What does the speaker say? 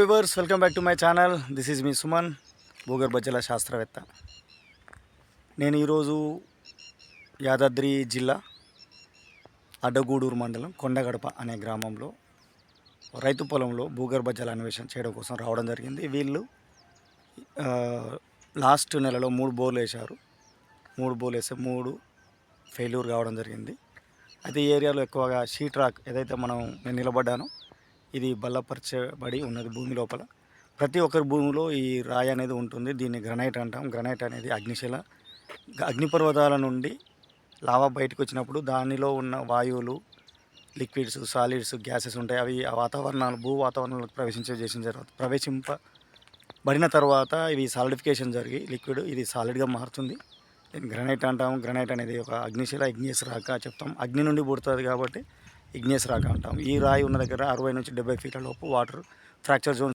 Viewers welcome back to my channel this is me Suman భూగర్భజల శాస్త్రవేత్త నేను ఈరోజు యాదాద్రి జిల్లా అడ్డగూడూరు మండలం కొండగడప అనే గ్రామంలో రైతు పొలంలో భూగర్భ జల అన్వేషణ చేయడం కోసం రావడం జరిగింది. వీళ్ళు లాస్ట్ నెలలో మూడు బోర్లు వేశారు. మూడు బోర్లు వేస్తే మూడు ఫెయిల్యూర్ కావడం జరిగింది. అయితే ఈ ఏరియాలో ఎక్కువగా షీట్ రాక్ ఏదైతే మనం నేను నిలబడ్డానో ఇది బలపరచబడి ఉన్నది భూమి లోపల. ప్రతి ఒక్కరి భూమిలో ఈ రాయి అనేది ఉంటుంది. దీన్ని గ్రనైట్ అంటాం. గ్రనైట్ అనేది అగ్నిశిల. అగ్నిపర్వతాల నుండి లావా బయటకు వచ్చినప్పుడు దానిలో ఉన్న వాయువులు లిక్విడ్స్ సాలిడ్స్ గ్యాసెస్ ఉంటాయి. అవి ఆ వాతావరణాలు భూ వాతావరణంలోకి ప్రవేశించే చేసిన తర్వాత ప్రవేశింపబడిన తర్వాత ఇవి సాలిడిఫికేషన్ జరిగి లిక్విడ్ ఇది సాలిడ్గా మారుతుంది. దీన్ని గ్రనైట్ అంటాం గ్రనైట్ అనేది ఒక అగ్నిశిల ఇగ్నియస్ రాక చెప్తాం. అగ్ని నుండి పుడుతుంది కాబట్టి ఇగ్నేస్ రాక అంటాం. ఈ రాయి ఉన్న దగ్గర అరవై నుంచి డెబ్బై ఫీట్ల లోపు వాటర్ ఫ్రాక్చర్ జోన్